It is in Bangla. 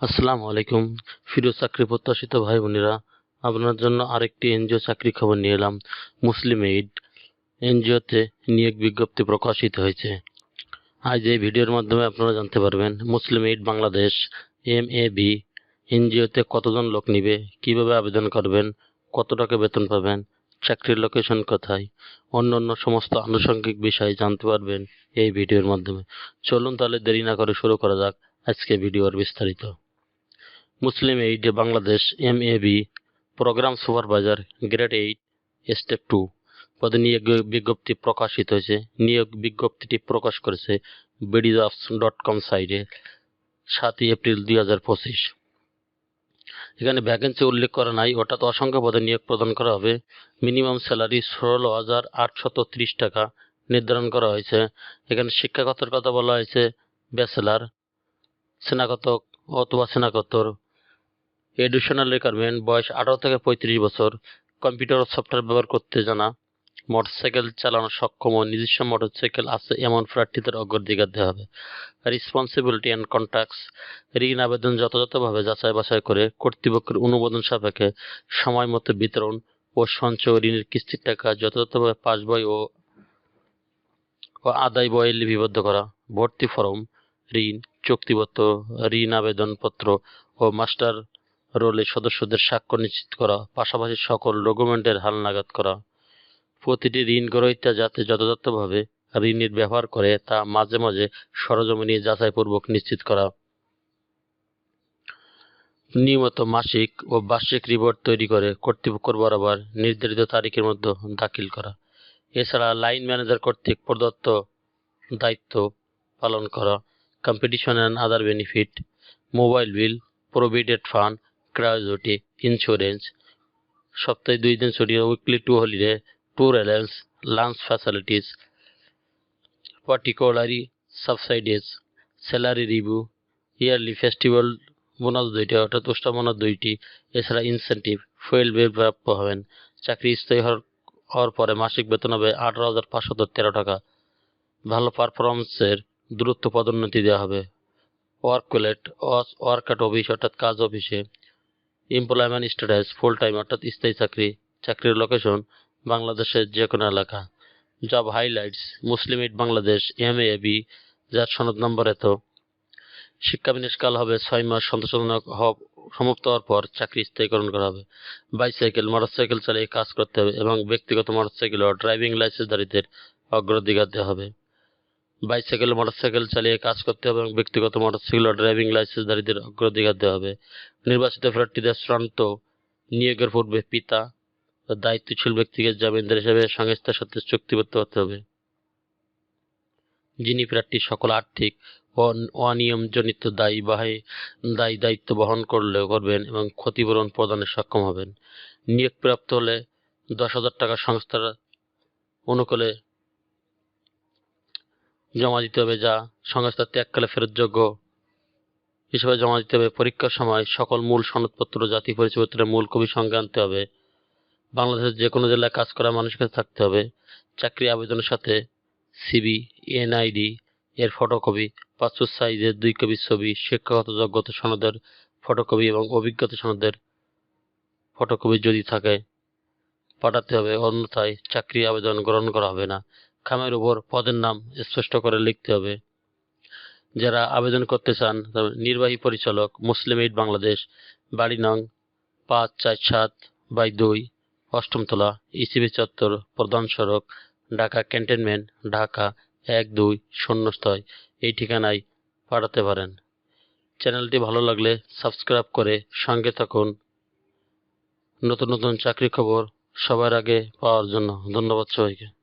আসসালামু আলাইকুম। ফিরোজ চাকরি প্রত্যাশিত ভাই বোনেরা আপনার জন্য আরেকটি এনজিও চাকরি খবর নিয়ে এলাম। মুসলিম এইড এনজিওতে নিয়োগ বিজ্ঞপ্তি প্রকাশিত হয়েছে। আজ এই ভিডিওর মাধ্যমে আপনারা জানতে পারবেন, Muslim aid Bangladesh M A B এনজিওতে কতজন লোক নিবে, কীভাবে আবেদন করবেন, কত টাকা বেতন পাবেন, চাকরির লোকেশন কোথায়, অন্য অন্য সমস্ত আনুষঙ্গিক বিষয় জানতে পারবেন এই ভিডিওর মাধ্যমে। চলুন তাহলে দেরি না করে শুরু করা যাক আজকে ভিডিওর বিস্তারিত। Muslim Aid Bangladesh M A B program supervisor grade eight, step two পদে নিয়োগ বিজ্ঞপ্তি প্রকাশিত হয়েছে। নিয়োগ বিজ্ঞপ্তিটি প্রকাশ করেছে বিডিজবস ডট কম সাইটে সাতই এপ্রিল দুই হাজার পঁচিশ। এখানে ভ্যাকেন্সি উল্লেখ করা নাই, অর্থাৎ অসংখ্য পদে নিয়োগ প্রদান করা হবে। মিনিমাম স্যালারি ষোলো হাজার আটশত ত্রিশ টাকা নির্ধারণ করা হয়েছে। এখানে শিক্ষাগতের কথা বলা হয়েছে, ব্যাচেলার, স্নাতক অথবা স্নাতকোত্তর এডুকেশনাল রিকোয়ারমেন্ট বয়স আঠারো থেকে পঁয়ত্রিশ বছর। কম্পিউটার সফটওয়্যার ব্যবহার করতে জানা। মোটরসাইকেল চালানো সক্ষম ও নিজস্ব মোটরসাইকেল আছে, এমন প্রার্থীদের অগ্রাধিকার দেওয়া হবে। রেসপন্সিবিলিটি অ্যান্ড কন্ট্যাক্টস ঋণ আবেদন যথাযথভাবে যাচাই বাছাই করে কর্তৃপক্ষের অনুমোদন সাপেক্ষে সময় মতো বিতরণ ও সঞ্চয় ঋণের কিস্তির টাকা যথাযথভাবে পাস বই ও ও আদায় বয়ে লিপিবদ্ধ করা। ভর্তি ফরম, ঋণ, চুক্তিপত্র, ঋণ আবেদনপত্র ও মাস্টার রোলে সদস্যদের স্বাক্ষর নিশ্চিত করা, পাশাপাশি সকল ডকুমেন্টের হালনাগাদ করা। প্রতিটি ঋণ গ্রহীতা যাতে যথাযথভাবে ঋণের ব্যবহার করে, তা মাঝে মাঝে সরজমিনে যাচাইপূর্বক নিশ্চিত করা। নিয়মিত মাসিক ও বার্ষিক রিপোর্ট তৈরি করে কর্তৃপক্ষ বরাবর নির্ধারিত তারিখের মধ্যে দাখিল করা। এছাড়া লাইন ম্যানেজার কর্তৃক প্রদত্ত দায়িত্ব পালন করা competition and other benefit mobile bill provident fund gratuity insurance সপ্তাহে দুই দিন ছুটি weekly two holiday tour allowance lunch facilities particularly subsidised salary review yearly festival bonus দুইটি, অর্থাৎ বোনাস দুইটি, এছাড়া ইনসেন্টিভ ফুয়েল বিল প্রাপ্য হবেন। চাকরি স্থায়ী হওয়ার পরে মাসিক বেতন হবে আঠারো হাজার পাঁচশত তেরো টাকা। ভালো পারফরমেন্সের দূরত্ব পদোন্নতি দেওয়া হবে। ওয়ার্ক ওয়ার্কলেট ওয়ার্ক অফিস অর্থাৎ কাজ অফিসে এমপ্লয়মেন্ট স্ট্যাটাস ফুল টাইম অর্থাৎ স্থায়ী চাকরি, চাকরির লোকেশন বাংলাদেশের যে কোনো এলাকা। Job highlights Muslim Aid Bangladesh M A B যার সনদ নম্বর এত। শিক্ষা বিনিষ্কাল হবে ছয় মাস, সন্তোষজনক সমাপ্ত হওয়ার পর চাকরি স্থায়ীকরণ করা হবে। বাইসাইকেল মোটরসাইকেল চালিয়ে কাজ করতে হবে এবং ব্যক্তিগত মোটরসাইকেল ও ড্রাইভিং লাইসেন্সধারীদের অগ্রাধিকার দেওয়া হবে। বাইসাইকেল, মোটরসাইকেল চালিয়ে কাজ করতে হবে এবং ব্যক্তিগত মোটরসাইকেল ও ড্রাইভিং লাইসেন্সধারীদের অগ্রাধিকার দেওয়া হবে। নির্বাচিত প্রার্থীদের চূড়ান্ত নিয়োগের পূর্বে পিতা দায়িত্বশীল ব্যক্তিকে জামিনদার হিসেবে সংস্থার সাথে চুক্তিবদ্ধ হতে হবে। যিনি প্রার্থী সকল আর্থিক অনিয়মজনিত দায়ী বাহে দায়ী দায়িত্ব বহন করলেও করবেন এবং ক্ষতিপূরণ প্রদানে সক্ষম হবেন। নিয়োগপ্রাপ্ত হলে দশ হাজার টাকা সংস্থার অনুকূলে জমা দিতে হবে যা সংস্থা ত্যাগকালে ফেরতযোগ্য। হিসেবে জমা দিতে হবে পরীক্ষার সময় সকল মূল সনদপত্র, জাতি পরিচয়পত্রের মূল কপি সঙ্গে আনতে হবে। বাংলাদেশের যে কোনো জেলায় কাজ করা মানুষকে থাকতে হবে। চাকরি আবেদনের সাথে সিবি এনআইডি এর ফটোকপি পাসপোর্ট সাইজের দুই কপি ছবি, শিক্ষাগত যোগ্যতা সনদের ফটোকপি এবং অভিজ্ঞতা সনদের ফটোকপি যদি থাকে, পাঠাতে হবে। অন্যথায় চাকরি আবেদন গ্রহণ করা হবে না। খামের উপর পদের নাম স্পষ্ট করে লিখতে হবে। যারা আবেদন করতে চান নির্বাহী পরিচালক, মুসলিম এইড বাংলাদেশ, বাড়ি নং পাঁচ চার সাত বাই দুই অষ্টমতলা ইসিবি চত্বর, প্রধান সড়ক, ঢাকা ক্যান্টনমেন্ট, ঢাকা এক দুই শূন্য ছয়, এই ঠিকানায় পাঠাতে পারেন। চ্যানেলটি ভালো লাগলে সাবস্ক্রাইব করে সঙ্গে থাকুন। নতুন নতুন চাকরি খবর সবার আগে পাওয়ার জন্য ধন্যবাদ সবাইকে।